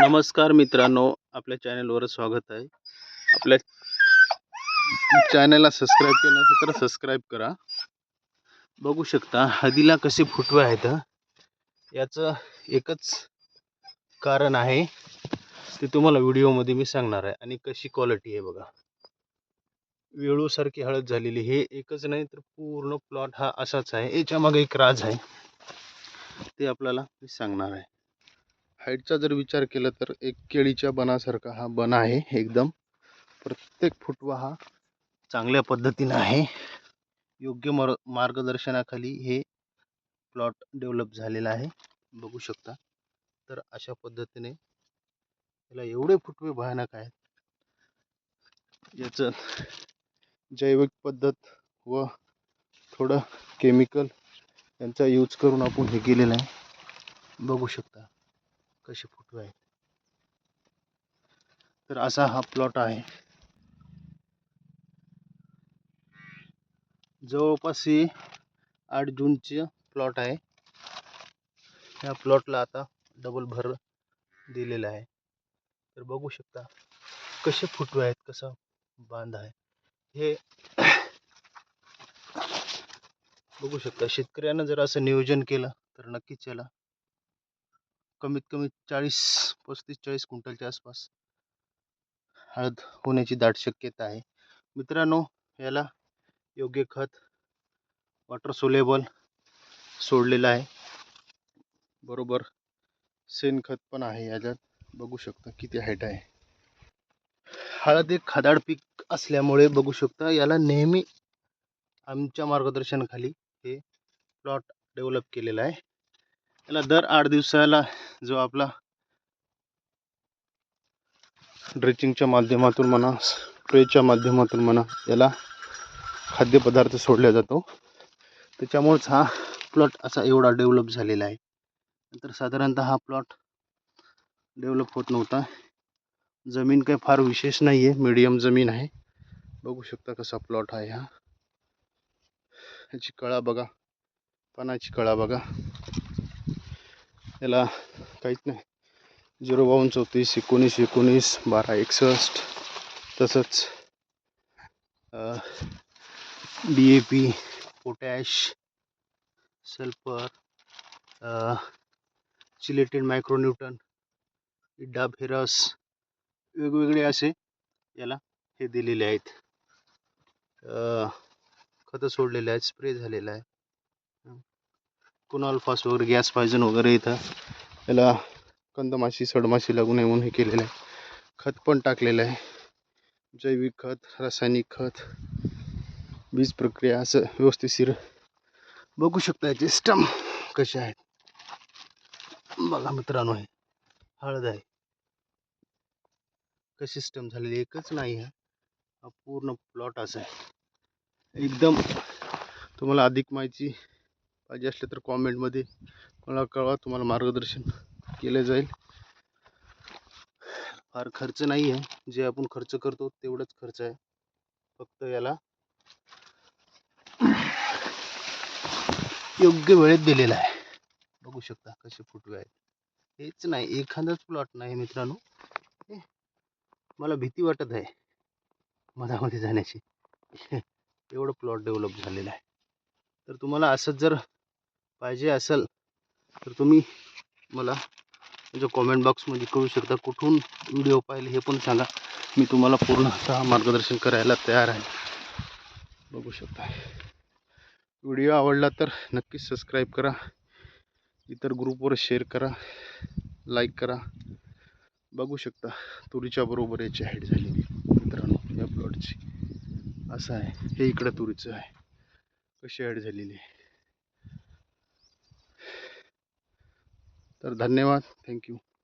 नमस्कार मित्रांनो आपल्या चॅनलवर स्वागत आहे. आपल्या चॅनलला सबस्क्राईब केलं असेल तर सबस्क्राईब करा. बघू शकता हळदीला कसे फुटवे आहेत याचं एकच कारण आहे ते तुम्हाला व्हिडिओमध्ये मी सांगणार आहे. आणि कशी क्वालिटी आहे बघा. वेळूसारखी हळद झालेली हे एकच नाही तर पूर्ण प्लॉट हा असाच आहे. याच्यामागे एक राज आहे. ते आपल्याला मी सांगणार आहे. हाईटचा जर विचार केला तर एक केळीच्या बनासारखा हा बन आहे एकदम. प्रत्येक फुटवा हा चांगल्या पद्धतीनं आहे. योग्य मर मार्गदर्शनाखाली हे प्लॉट डेव्हलप झालेला आहे. बघू शकता. तर अशा पद्धतीने याला एवढे फुटवे भयानक आहेत. याचं जैविक पद्धत व थोडं केमिकल यांचा यूज करून आपण हे केलेलं आहे. बघू शकता. कसे फोटो आहेत. तर असा हा प्लॉट आहे. जवळपास हे आठ जूनचे प्लॉट आहे. या प्लॉटला आता डबल भर दिलेला आहे. तर बघू शकता कसे फुटवे आहेत कसा बांध आहे. हे बघू शकता शेतकऱ्यानं जर असं नियोजन केलं तर नक्कीच याला कमीत कमी चाळीस पस्तीस चाळीस क्विंटलच्या आसपास हळद होण्याची दाट शक्यता आहे. मित्रांनो याला योग्य खत वॉटर सोलेबल सोडलेलं आहे. बरोबर शेणखत पण आहे याच्यात. बघू शकता किती हाईट आहे. हळद एक खादाड पीक असल्यामुळे बघू शकता याला नेहमी आमच्या मार्गदर्शनाखाली हे प्लॉट डेव्हलप केलेला आहे. याला दर आठ दिवसाला जो आपला ड्रेचिंगच्या माध्यमातून म्हणा स्प्रेच्या माध्यमातून म्हणा याला खाद्यपदार्थ सोडला जातो. त्याच्यामुळेच हा प्लॉट असा एवढा डेव्हलप झालेला आहे. नंतर साधारणतः हा प्लॉट डेव्हलप होत नव्हता. जमीन काही फार विशेष नाही आहे मीडियम जमीन आहे. बघू शकता कसा प्लॉट आहे हा. ह्याची कळा बघा. पानाची कळा बघा. याला काहीच नाही. झिरो बावन्न चौतीस एकोणीस एकोणीस बारा एकसष्ट. तसंच D A P potash sulphur chelated micronutrient इड्डा ferrous वेगवेगळे असे याला हे दिलेले आहेत. खतं सोडलेले आहेत स्प्रे झालेला आहे. कुणाल फास वगैरे गॅस पायझन वगैरे इथं. याला कंदमाशी सडमाशी लागू नये म्हणून हे केलेलं आहे. खत पण टाकलेलं आहे. जैविक खत रासायनिक खत बीज प्रक्रिया असं व्यवस्थितशीर बघू शकता याचे स्टम कसे आहेत. बघा मित्रांनो हे हळद आहे. कशी स्टम झालेली एकच नाही आहे. हा पूर्ण प्लॉट असा आहे. एकदम तुम्हाला अधिक माहिती पाहिजे असले तर कॉमेंटमध्ये मला कळवा तुम्हाला मार्गदर्शन केलं जाईल. फार खर्च नाही आहे. जे आपण खर्च करतो तेवढंच खर्च आहे. फक्त याला योग्य वेळेत दिलेला आहे. बघू शकता कसे फुटवे आहेत. हेच नाही एखादाच प्लॉट नाही मित्रांनो. मला भीती वाटत आहे. मधामध्ये जाण्याची. एवढं प्लॉट डेव्हलप झालेलं आहे. तर तुम्हाला असंच जर पाहिजे असेल तर तुम्ही मला म्हणजे कॉमेंट बॉक्समध्ये कळू शकता कुठून व्हिडिओ पाहिले हे पण सांगा. मी तुम्हाला पूर्णतः मार्गदर्शन करायला तयार आहे. बघू शकता. व्हिडिओ आवडला तर नक्कीच सबस्क्राईब करा. इतर ग्रुपवर शेअर करा. लाईक करा. बघू शकता तुरीच्या बरोबर याची हाईट झालेली मित्रांनो या प्लॉटची असं आहे. हे इकडं तुरीचं आहे. कशी हाईट झालेली आहे? तर धन्यवाद. थँक्यू.